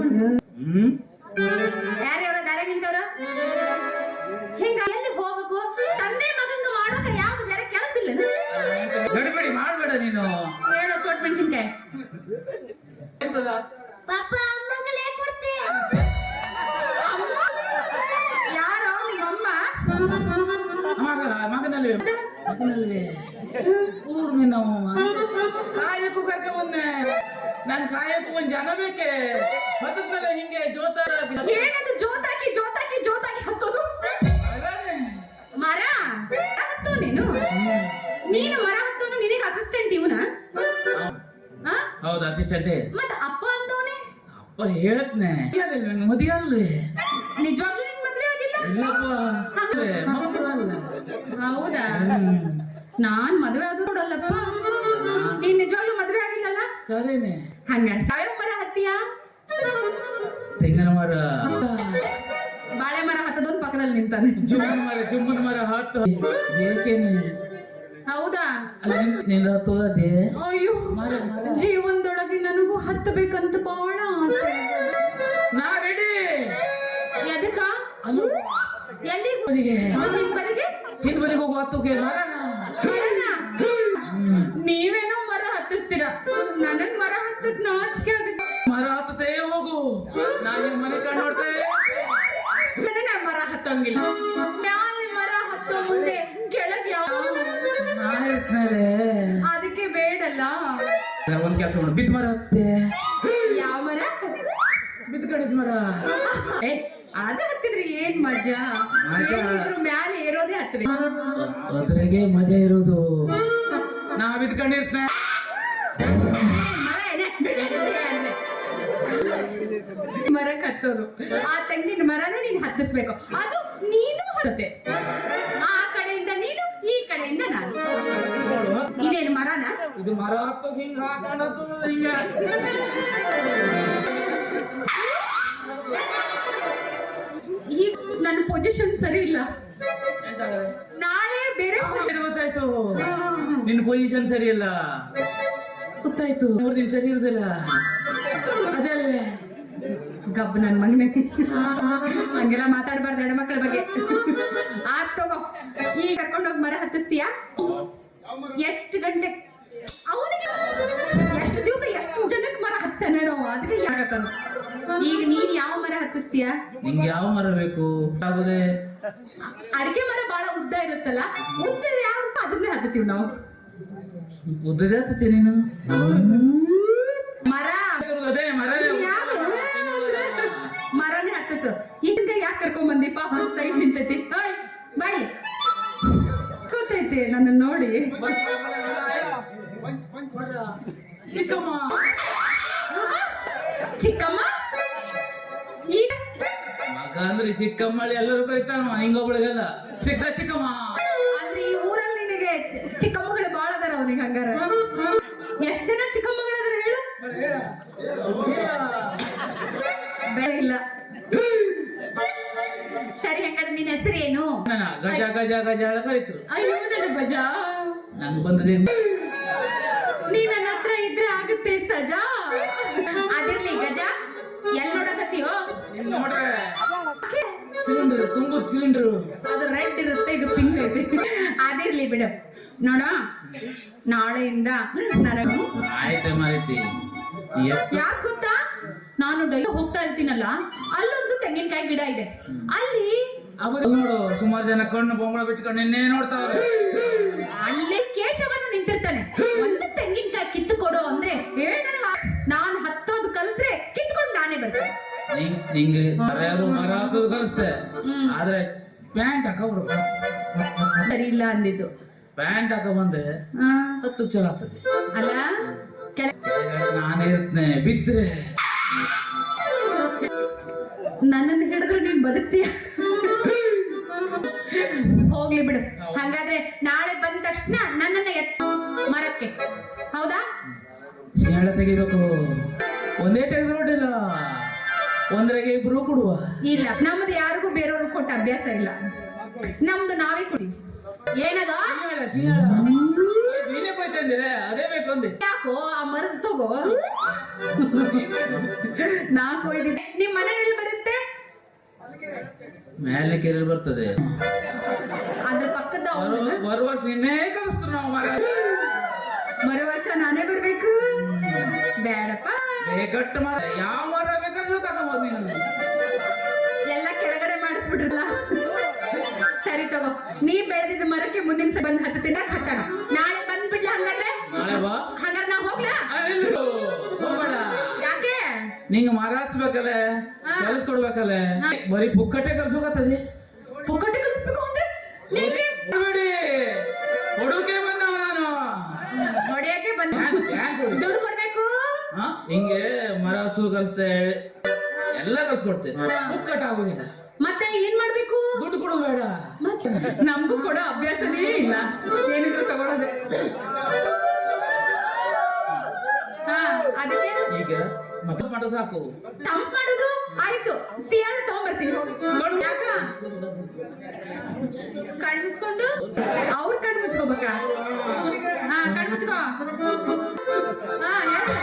ಮಂಚೆ ಕೊಂಡ್ಕೊಂಡು ಹ್ಮ್ ಯಾರು ಅವ್ರ ದಾರ ಹಿಂಗ ಎಲ್ಲಿ ಹೋಗ್ಬೇಕು? ತಂದೆ ಮಗಂಗ ಮಾಡೋಕ ಯಾವ್ದು ಬೇರೆ ಕೆಲಸ ಇಲ್ಲ ಗಡಿಬಿಡಿ ಮಾಡ್ಬೇಡ ನೀನು. ಹೇಳೋ ಚೋಟ್ ಮೆಣಸಿನ್ಕಾಯಿ. ಎಂತದ? ಪಾಪ ಅಮ್ಮಂಗಲೇ ಕೊಡ್ತೆ. ಯಾರೋ ನಿಮ್ಮಮ್ಮ ಮಗ ಮಗನಲ್ವೇ? ಮಗನಲ್ವೇ? ಊರ್ ನಿನ್ನಮ್ಮ ಕಾಯಕ್ಕೂ ಬಂದೆ. ನನ್ ಕಾಯಕ್ಕೂ ಒಂದ್ ಜನ ಬೇಕೆ? ಬದುಕ್ನಲ್ಲ ಹಿಂಗೆ ಜೋತ ಏನದು ಜೋತಾಕಿ ಜೋತಾಕಿ ಜೋತಾಕಿ ಹತ್ತೋದು? ಮರ? ಹತ್ತೋ ನೀನು? ನೀನು ಮರ ಹತ್ತೋನು ನಿನಗೆ ಅಸಿಸ್ಟೆಂಟ್ ಇವನ? ಹೌದು ಅಸಿಸ್ಟೆಂಟೇ ಮತ್ತೆ ಅಪ್ಪ ಅಂತವನೆ? ಅಪ್ಪ ಹೇಳತ್ನೆ. ಮದುವೆ ಅಲ್ವೇ ನಿಜವಾಗ್ಲೂ ನಿಂಗೆ ಮದುವೆ ಆಗಿಲ್ಲ? ಹೌದಾ? ನಾನು ಮದುವೆ ಆದ್ರೂ ನೋಡಲ್ಲಪ್ಪ ನೀನ್ ನಿಜವಾಗ್ಲೂ ಮದುವೆ ಆಗಿಲ್ಲಲ್ಲ? ಹಂಗ ಸಾಯೋ ಮರ ಹತ್ತಿಯಾ? ತೆಂಗಿನ ಮರ ಬಾಳೆ ಮರ ಹತ್ತದೊಂದು ಪಕ್ಕದಲ್ಲಿ ನಿಂತಾನೆ. ಜುಮ್ಮನ್ ಮರ ಜುಮ್ಮನ್ ಮರ ಹತ್ತ. ಏಕೇನೆ ಹೌದಾ? ಹತ್ತೋದೇ ಅಯ್ಯೋ ಜೀವನದೊಳಗೆ ನನಗೂ ಹತ್ತಬೇಕಂತ ಬಹಳ ಆಸೆ. ನಾ ರೆಡಿ ಎದಕ್ಕ? ಅಲ್ಲ ಎಲ್ಲಿಗೆ? ಹಿಂದ್ ಬದಿಗೆ ಹೋಗುವ ಹತ್ತೋಕೆ ಮರನ? ಮರ ಹತ್ತಂಗಿಲ್ಲ ಮರ ಹತ್ತೋ ಮುಂದೆ ಕೆಳಗೆ ಯಾವ ಅದಕ್ಕೆ ಬೇಡಲ್ಲ. ಒಂದ್ ಕೆಲಸ ಮಾಡು. ಬಿದ್ ಮರ ಹತ್ತೆ. ಯಾವ ಮರ? ಬಿದ್ಕಡಿದ್ ಮರ. ಏ ಅದ ಹತ್ತಿದ್ರೆ ಏನ್ ಮಜಾ. ಏನಿದ್ರು ಮ್ಯಾಲೆ ಏರೋದೇ ಹತ್ತಬೇಕು ಅದ್ರಾಗೆ ಮಜಾ ಇರೋದು. ನಾ ಬಿದ್ಕೊಂಡಿರ್ತೇನೆ ಮರ ಕಟ್ಟೋದು ಆ ತೆಂಗಿನ ಮರನ ನೀನ್ ಹತ್ತಿಸ್ಬೇಕು. ಅದು ನೀನು ಹತ್ತೆ. ಆ ಕಡೆಯಿಂದ ನೀನು ಈ ಕಡೆಯಿಂದ ನಾನು. ಇದೇನು ಮರನ? ಇದು ಮರ ಹತ್ತೋಕೆ ಹಿಂಗ ಹಾಕೊಂಡು ಹತ್ತದ ಹಿಂಗ ಈ ನನ್ನ ಪೊಸಿಷನ್ ಸರಿ ಇಲ್ಲ. ನಾಳೆ ಬೇರೆ ಗೊತ್ತಾಯ್ತು? ನಿನ್ನ ಪೊಸಿಷನ್ ಸರಿ ಇಲ್ಲ. ಗೊತ್ತಾಯ್ತು. ಮೂರ್ ದಿನ ಸರಿ ಇರುದಿಲ್ಲ. ಅದೇ ಅಲ್ವೇ? ಗಬ್ ನನ್ ಮಗನ ಹಂಗೆಲ್ಲ ಮಾತಾಡಬಾರ್ದು ಹೆಣ್ಮಕ್ಳ ಬಗ್ಗೆ. ಆತ್ ತಗೋ. ಈಗ ಕರ್ಕೊಂಡೋಗಿ ಮರ ಹತ್ತಿಸ್ತೀಯಾ? ಎಷ್ಟು ಗಂಟೆ? ಅವನಿಗೆ ಎಷ್ಟು ದಿವಸ ಎಷ್ಟು ಜನಕ್ಕೆ ಮರ ಹತ್ಸನೇನೋ ಅದಕ್ಕೆ ಯಾಕತ್ತಾನ ಈಗ ನೀನ್ ಯಾವ ಮರ ಹತ್ತಿಸ್ತೀಯಾ? ನಿಂಗೆ ಯಾವ ಮರ ಬೇಕು? ಅಡಿಕೆ ಮರ ಬಹಳ ಉದ್ದ ಇರುತ್ತಲ್ಲ ಉದ್ದ? ಯಾವ ಅದನ್ನೇ ಹತ್ತೀವಿ ನಾವು. ಉದ್ದದೇ ಹತ್ತೀನಿ ನೀನು? ಪಾಪ ಸೈಡ್ ನಿಂತೈತಿ. ಓಯ್ ಬಾಯಿ ಕೂತೈತಿ ನನ್ನ ನೋಡಿ. ಚಿಕ್ಕಮ್ಮ. ಚಿಕ್ಕಮ್ಮ? ಈಗ ಮಗ ಅಂದ್ರೆ ಚಿಕ್ಕಮ್ಮಳಿ ಎಲ್ಲರೂ ಕರಿತಾನ ಹಿಂಗೊಬ್ಳಿಗೆಲ್ಲ ಚಿಕ್ಕ ಚಿಕ್ಕಮ್ಮ. ಆದ್ರೆ ಈ ಊರಲ್ಲಿ ನಿನಗೆ ಚಿಕ್ಕಮ್ಮಗಳು ಬಾಳ ಅದಾರ ಅವನಿಗೆ ಹಂಗಾರ. ಎಷ್ಟ್ ಜನ ಚಿಕ್ಕಮ್ಮಗಳಾದ್ರೆ ಹೇಳು? ಇಲ್ಲ. ನಿನ್ನ ಹೆಸರು ನನ್ನ ಗಜ ಗಜ ಗಜ ಕರೀತು ಕರಿತರು ಅಯ್ಯೋ ನನ್ನ ಬಜ ನಂಗೆ ಬಂದದೆ ನೀ ನನ್ನ ಹತ್ರ ಇದ್ರೆ ಆಗುತ್ತೆ ಸಜಾ. ಅದಿರ್ಲಿ ಗಜ ಎಲ್ ನೋಡಕತ್ತೀಯೋ? ನೀನ್ ನೋಡ್ರೆ. ಸಿಲಿಂಡರ್ ತುಂಬ ಸಿಲಿಂಡರ್. ಅದು ರೆಡ್ ಇರುತ್ತೆ ಇದು ಪಿಂಕ್ ಐತಿ. ಅದಿರ್ಲಿ ಬಿಡು. ನೋಡ ನಾಳೆಯಿಂದ ನನಗೆ ಆಯ್ತು ಮಾರೈತಿ. ಯಾಕೆ ಗೊತ್ತಾ? ನಾನು ಡೈಲಿ ಹೋಗ್ತಾ ಇರ್ತೀನಲ್ಲ ಅಲ್ಲೊಂದು ತೆಂಗಿನಕಾಯಿ ಗಿಡ ಇದೆ. ಅಲ್ಲಿ ನೋಡು ಸುಮಾರು ಜನ ಕಣ್ಣು ಬೊಂಬಳ ಬಿಟ್ಕೊಂಡು ನಿನ್ನೆ ನೋಡ್ತಾವ್ರೆ. ಅಲ್ಲೇ ಕೇಶವನ ನಿಂತಿರ್ತಾನೆ. ಒಂದು ತೆಂಗಿನಕಾಯಿ ಕಿತ್ತು ಕೊಡು ಅಂದ್ರೆ ಏನಲ್ಲ ನಾನು ಹತ್ತೋದು ಕಲ್ತ್ರೆ ಕಿತ್ಕೊಂಡು ನಾನೇ ಬರ್ತೇನೆ. ನಿಂಗ್ ನಿಂಗೆ ಯಾರು ಮರ ಹತ್ತೋದು ಕಲಿಸ್ತೆ ಆದ್ರೆ ಪ್ಯಾಂಟ್ ಹಾಕೋರು ಸರಿ ಇಲ್ಲ ಅಂದಿದ್ದು. ಪ್ಯಾಂಟ್ ಹಾಕೋ ಬಂದೆ ಹತ್ತು ಚಲೋ ಆಗ್ತದೆ. ಅಲ್ಲ? ನಾನಿರ್ತೇನೆ ನಾನೇ ಇರ್ತನೆ ಬಿದ್ರೆ. ನನ್ನನ್ನು ಹಿಡಿದ್ರು ನೀನ್ ಬದುಕ್ತೀಯ? ಹೋಗ್ಲಿ ಬಿಡು. ಹಾಗಾದ್ರೆ ನಾಳೆ ಬಂದ ತಕ್ಷಣ ನನ್ನನ್ನ ಎತ್ತ ಮರಕ್ಕೆ. ಹೌದಾ? ಶೇಳ ತೆಗಿಬೇಕು ಒಂದೇ ತೆಗೆದು ನೋಡಿಲ್ಲ. ಒಂದ್ರಾಗೆ ಇಬ್ರು ಕೊಡುವ. ಇಲ್ಲ ನಮ್ದು ಯಾರಿಗೂ ಬೇರೆಯವ್ರಿಗೆ ಕೊಟ್ಟ ಅಭ್ಯಾಸ ಇಲ್ಲ. ನಮ್ದು ನಾವೇ ಕೊಡಿ ಏನದ? ನೀನೇ ಅದೇ ಬೇಕು ಅಂದೆ. ಯಾಕೋ ಆ ಮರದ ತಗೋ? ನಾ ಕೊಯ್ದಿದ್ದೆ. ನಿಮ್ ಮನೆ ಎಲ್ಲಿ ಬರುತ್ತೆ ಮೇಲೆ ಕೆರೆ ಬರ್ತದೆ. ಅದ್ರ ಪಕ್ಕದ. ಬರುವ- ವರ್ಷ ನಿನ್ನೆ ನಾವು ಮರ ವರ್ಷ ನಾನೇ ಬರ್ಬೇಕು. ಬೇಡಪ್ಪ. ಗಟ್ಟು ಮರ ಯಾವ ಮರ ಬೇಕಾದ್ರೂ ತಗೊಂಬೋದು ನೀನು. ಎಲ್ಲ ಕೆಳಗಡೆ ಮಾಡಿಸ್ಬಿಟ್ರಲ್ಲ. ಸರಿ ತಗೋ. ನೀ ಬೆಳೆದಿದ್ದ ಮರಕ್ಕೆ ಮುಂದಿನ ಸಲ ಬಂದ್ ಹತ್ತು ತಿನ್ನಕ್ ಹತ್ತಣ? ಹಾ. ಕಲಿಸ್ಕೊಡ್ಬೇಕಲ್ಲ ಬರೀ ಪುಕ್ಕಟ್ಟೆ ಕಲ್ಸೋಕತ್ತದಿ ಪುಕ್ಕಟ್ಟೆ ಕಲಿಸ್ಬೇಕು ಅಂದ್ರೆ ನಿಂಗೆ ನೋಡಿ. ಹುಡುಕೆ ಬಂದವ ನಾನು. ಹೊಡೆಯಕ್ಕೆ ಬಂದ ದುಡ್ಡು ಕೊಡ್ಬೇಕು? ಹಿಂಗೆ ಮರ ಹಚ್ಚು ಕಲಿಸ್ತೆ ಎಲ್ಲ ಕಲ್ಸ್ಕೊಡ್ತೇನೆ ಪುಕ್ಕಟ್ಟ ಆಗೋದಿಲ್ಲ. ಮತ್ತೆ ಏನ್ ಮಾಡ್ಬೇಕು? ದುಡ್ಡು ಕೊಡೋದು ಬೇಡ. ಮತ್ತೆ ನಮಗೂ ಕೊಡೋ ಅಭ್ಯಾಸನೇ ಇಲ್ಲ. ಏನಿದ್ರು ತಗೊಳೋದೇ. ಹಾ ಅದಕ್ಕೆ ಈಗ ಮತ್ತೆ ಮಾಡ ಸಾಕು. ತಂಪ್ ಆಯ್ತು ಸಿಯಾಳ ತಗೊಂಡ್ಬರ್ತೀವಿ ಯಾಕ? ಕಣ್ ಮುಚ್ಕೊಂಡು? ಅವ್ರ ಕಣ್ ಮುಚ್ಕೋಬೇಕಾ? ಹಾ ಕಣ್ ಮುಚ್ಕೋ. ಹಾ ಹೇಳು.